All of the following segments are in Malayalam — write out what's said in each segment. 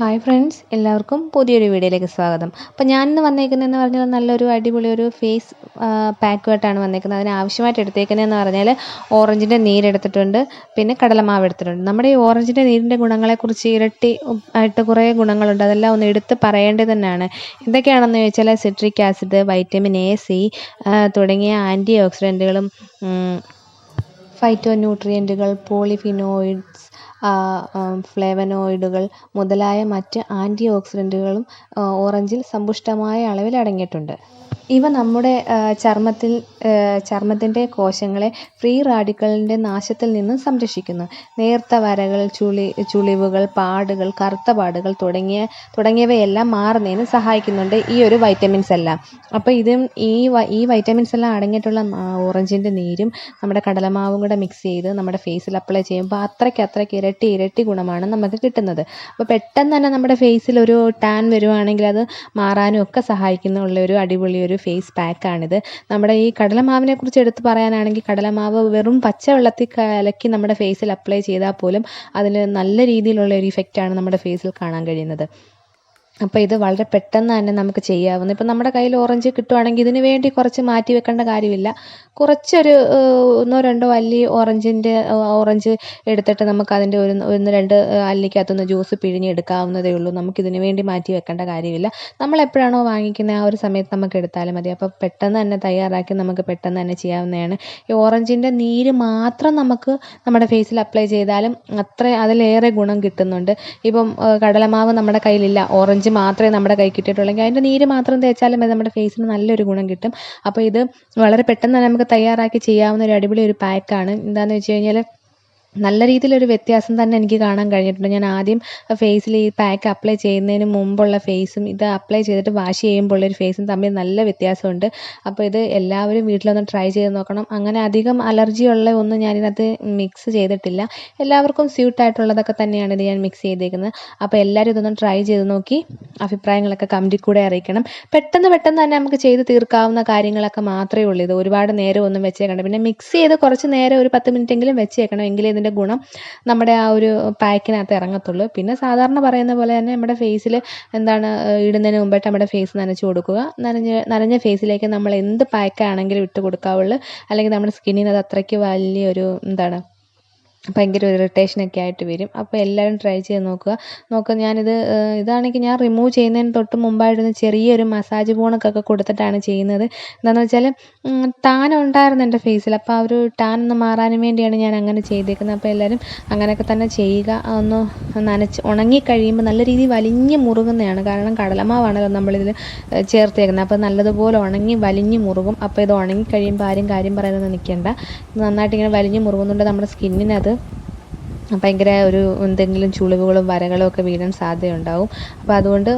ഹായ് ഫ്രണ്ട്സ് എല്ലാവർക്കും പുതിയൊരു വീഡിയോയിലേക്ക് സ്വാഗതം. അപ്പോൾ ഞാൻ ഞാനിന്ന് വന്നേക്കുന്നതെന്ന് പറഞ്ഞാൽ നല്ലൊരു അടിപൊളി ഒരു ഫേസ് പാക്കുമായിട്ടാണ് വന്നേക്കുന്നത്. അതിന് ആവശ്യമായിട്ട് എടുത്തേക്കുന്നതെന്ന് പറഞ്ഞാൽ ഓറഞ്ചിന്റെ നീരെടുത്തിട്ടുണ്ട് പിന്നെ കടലമാവ് എടുത്തിട്ടുണ്ട്. നമ്മുടെ ഈ ഓറഞ്ചിന്റെ നീരിന്റെ ഗുണങ്ങളെക്കുറിച്ച് ഇരട്ടി ആയിട്ട് കുറേ ഗുണങ്ങളുണ്ട്. അതെല്ലാം ഒന്ന് എടുത്ത് പറയേണ്ടത് തന്നെയാണ്. എന്തൊക്കെയാണെന്ന് ചോദിച്ചാൽ citric acid vitamin A C തുടങ്ങിയ ആന്റി ഓക്സിഡന്റുകളും ഫൈറ്റോ ന്യൂട്രിയന്റുകൾ പോളിഫിനോയിഡ്സ് ഫ്ലേവനോയിഡുകൾ മുതലായ മറ്റ് ആന്റി ഓക്സിഡന്റുകളും ഓറഞ്ചിൽ സമ്പുഷ്ടമായ അളവിൽ അടങ്ങിയിട്ടുണ്ട്. ഇവ നമ്മുടെ ചർമ്മത്തിൽ ചർമ്മത്തിന്റെ കോശങ്ങളെ ഫ്രീ റാഡിക്കലിന്റെ നാശത്തിൽ നിന്ന് സംരക്ഷിക്കുന്നു. നേർത്ത വരകൾ ചുളി ചുളിവുകൾ പാടുകൾ കറുത്ത പാടുകൾ തുടങ്ങിയ തുടങ്ങിയവയെല്ലാം മാറുന്നതിന് സഹായിക്കുന്നുണ്ട് ഈ ഒരു വൈറ്റമിൻസ് എല്ലാം. അപ്പോൾ ഇതും ഈ ഈ വൈറ്റമിൻസ് എല്ലാം അടങ്ങിയിട്ടുള്ള ഓറഞ്ചിന്റെ നീരും നമ്മുടെ കടലമാവും കൂടെ മിക്സ് ചെയ്ത് നമ്മുടെ ഫേസിൽ അപ്ലൈ ചെയ്യുമ്പോൾ അത്രയ്ക്ക് അത്രയ്ക്ക് ഇരട്ടി ഇരട്ടി ഗുണമാണ് നമുക്ക് കിട്ടുന്നത്. അപ്പോൾ പെട്ടെന്ന് തന്നെ നമ്മുടെ ഫേസിൽ ഒരു ടാൻ വരുവാണെങ്കിൽ അത് മാറാനും ഒക്കെ സഹായിക്കുന്ന ഉള്ള ഒരു അടിപൊളി ഒരു ഫേസ് പാക്കാണിത് നമ്മുടെ ഈ കടലമാവിനെ കുറിച്ച് എടുത്ത് പറയാനാണെങ്കിൽ കടലമാവ് വെറും പച്ചവെള്ളത്തിൽ കലക്കി നമ്മുടെ ഫേസിൽ അപ്ലൈ ചെയ്താൽ പോലും അതിന് നല്ല രീതിയിലുള്ള ഒരു ഇഫക്റ്റാണ് നമ്മുടെ ഫേസിൽ കാണാൻ കഴിയുന്നത്. അപ്പോൾ ഇത് വളരെ പെട്ടെന്ന് തന്നെ നമുക്ക് ചെയ്യാവുന്ന. ഇപ്പം നമ്മുടെ കയ്യിൽ ഓറഞ്ച് കിട്ടുവാണെങ്കിൽ ഇതിന് വേണ്ടി കുറച്ച് മാറ്റി വെക്കേണ്ട കാര്യമില്ല. കുറച്ചൊരു ഒന്നോ രണ്ടോ അല്ലി ഓറഞ്ചിന്റെ ഓറഞ്ച് എടുത്തിട്ട് നമുക്ക് അതിന്റെ ഒരു ഒന്ന് രണ്ട് അല്ലിക്കകത്തുനിന്ന് ജ്യൂസ് പിഴിഞ്ഞെടുക്കാവുന്നതേ ഉള്ളൂ. നമുക്ക് നമുക്കിതിന് വേണ്ടി മാറ്റി വെക്കേണ്ട കാര്യമില്ല. നമ്മൾ എപ്പോഴാണോ വാങ്ങിക്കുന്നത് ആ ഒരു സമയത്ത് നമുക്ക് എടുത്താലും മതി. അപ്പോൾ പെട്ടെന്ന് തന്നെ തയ്യാറാക്കി നമുക്ക് പെട്ടെന്ന് തന്നെ ചെയ്യാവുന്നതാണ്. ഈ ഓറഞ്ചിന്റെ നീര് മാത്രം നമുക്ക് നമ്മുടെ ഫേസിൽ അപ്ലൈ ചെയ്താലും അത്ര അതിലേറെ ഗുണം കിട്ടുന്നുണ്ട്. ഇപ്പം കടലമാവ് നമ്മുടെ കയ്യിലില്ല. ഓറഞ്ച് മാത്രമേ നമ്മുടെ കൈ കിട്ടിയിട്ടുള്ളെങ്കിൽ അതിന്റെ നീര് മാത്രം തേച്ചാലും അത് നമ്മുടെ ഫേസിന് നല്ലൊരു ഗുണം കിട്ടും. അപ്പോൾ ഇത് വളരെ പെട്ടെന്ന് തന്നെ നമുക്ക് തയ്യാറാക്കി ചെയ്യാവുന്ന ഒരു അടിപൊളി ഒരു പാക്കാണ് എന്താണെന്ന് വെച്ച് കഴിഞ്ഞാൽ നല്ല രീതിയിലൊരു വ്യത്യാസം തന്നെ എനിക്ക് കാണാൻ കഴിഞ്ഞിട്ടുണ്ട്. ഞാൻ ആദ്യം ഫേസിൽ ഈ പാക്ക് അപ്ലൈ ചെയ്യുന്നതിന് മുമ്പുള്ള ഫേസും ഇത് അപ്ലൈ ചെയ്തിട്ട് വാഷ് ചെയ്യുമ്പോൾ ഉള്ളൊരു ഫേസും തമ്മിൽ നല്ല വ്യത്യാസമുണ്ട്. അപ്പോൾ ഇത് എല്ലാവരും വീട്ടിലൊന്ന് ട്രൈ ചെയ്ത് നോക്കണം. അങ്ങനെ അധികം അലർജി ഉള്ള ഒന്നും ഞാനിതിനകത്ത് മിക്സ് ചെയ്തിട്ടില്ല. എല്ലാവർക്കും സ്യൂട്ടായിട്ടുള്ളതൊക്കെ തന്നെയാണ് ഇത് ഞാൻ മിക്സ് ചെയ്തേക്കുന്നത്. അപ്പോൾ എല്ലാവരും ഇതൊന്ന് ട്രൈ ചെയ്ത് നോക്കി. അഭിപ്രായങ്ങളൊക്കെ കമന്റിൽ കൂടെ അറിയിക്കണം. പെട്ടെന്ന് പെട്ടെന്ന് തന്നെ നമുക്ക് ചെയ്ത് തീർക്കാവുന്ന കാര്യങ്ങളൊക്കെ മാത്രമേ ഉള്ളൂ. ഇത് ഒരുപാട് നേരം ഒന്നും വെച്ചേക്കണം പിന്നെ മിക്സ് ചെയ്ത് കുറച്ച് നേരം ഒരു പത്ത് മിനിറ്റ് എങ്കിലും വെച്ചേക്കണം എങ്കിലേ ഇതിന്റെ ഗുണം നമ്മുടെ ആ ഒരു പാക്കിനകത്ത് ഇറങ്ങത്തുള്ളൂ. പിന്നെ സാധാരണ പറയുന്ന പോലെ തന്നെ നമ്മുടെ ഫേസിൽ എന്താണ് ഇടുന്നതിന് മുമ്പായിട്ട് നമ്മുടെ ഫേസ് നനച്ച് കൊടുക്കുക. നനഞ്ഞ നനഞ്ഞ ഫേസിലേക്ക് നമ്മൾ എന്ത് പാക്കാണെങ്കിലും ഇട്ട് കൊടുക്കാവുള്ളൂ. അല്ലെങ്കിൽ നമ്മുടെ സ്കിന്നിന് അത് അത്രയ്ക്ക് വലിയൊരു എന്താണ് ഭയങ്കര ഒരു ഇറിറ്റേഷനൊക്കെ ആയിട്ട് വരും. അപ്പോൾ എല്ലാവരും ട്രൈ ചെയ്ത് നോക്കുക. നോക്കുക ഞാനിത് ഇതാണെങ്കിൽ ഞാൻ റിമൂവ് ചെയ്യുന്നതിന് തൊട്ട് മുമ്പായിരുന്നു ചെറിയൊരു മസാജ് ബോണൊക്കെ കൊടുത്തിട്ടാണ് ചെയ്യുന്നത്. എന്താണെന്ന് വെച്ചാൽ ടാൻ ഉണ്ടായിരുന്നു എന്റെ ഫേസിൽ അപ്പോൾ ആ ഒരു ടാൻ ഒന്ന് മാറാനും വേണ്ടിയാണ് ഞാൻ അങ്ങനെ ചെയ്തേക്കുന്നത്. അപ്പോൾ എല്ലാവരും അങ്ങനെയൊക്കെ തന്നെ ചെയ്യുക. ഒന്ന് നനച്ച് ഉണങ്ങി കഴിയുമ്പോൾ നല്ല രീതിയിൽ വലിഞ്ഞ് മുറുകുന്നതാണ് കാരണം കടലമാവാണല്ലോ നമ്മളിതിൽ ചേർത്തേക്കുന്നത്. അപ്പോൾ നല്ലതുപോലെ ഉണങ്ങി വലിഞ്ഞ് മുറുകും. അപ്പോൾ ഇത് ഉണങ്ങി കഴിയുമ്പോൾ ആരും കാര്യം പറയുന്നത് നിൽക്കേണ്ട. നന്നായിട്ട് ഇങ്ങനെ വലിഞ്ഞ് മുറുകുന്നുണ്ട് നമ്മുടെ സ്കിന്നിനത് ഭയങ്കര ഒരു എന്തെങ്കിലും ചുളിവുകളും വരകളും ഒക്കെ വീഴാൻ സാധ്യതയുണ്ടാവും. അപ്പോൾ അതുകൊണ്ട്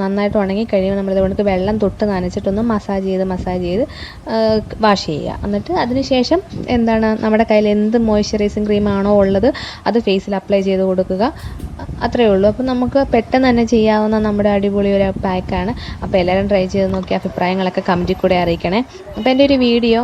നന്നായിട്ട് ഉണങ്ങി കഴിയുമ്പോൾ നമ്മൾ ഇതുകൊണ്ട് വെള്ളം തൊട്ട് നനച്ചിട്ടൊന്ന് മസാജ് ചെയ്ത് മസാജ് ചെയ്ത് വാഷ് ചെയ്യുക. എന്നിട്ട് അതിന് ശേഷം എന്താണ് നമ്മുടെ കയ്യിൽ എന്ത് മോയ്സ്ചറൈസിങ് ക്രീമാണോ ഉള്ളത് അത് ഫേസിൽ അപ്ലൈ ചെയ്ത് കൊടുക്കുക. അത്രയേ ഉള്ളൂ. അപ്പോൾ നമുക്ക് പെട്ടെന്ന് തന്നെ ചെയ്യാവുന്ന നമ്മുടെ അടിപൊളി ഒരു പാക്കാണ്. അപ്പോൾ എല്ലാവരും ട്രൈ ചെയ്ത് നോക്കി അഭിപ്രായങ്ങളൊക്കെ കമന്റിൽ കൂടെ അറിയിക്കണേ. അപ്പോൾ എന്റെ ഒരു വീഡിയോ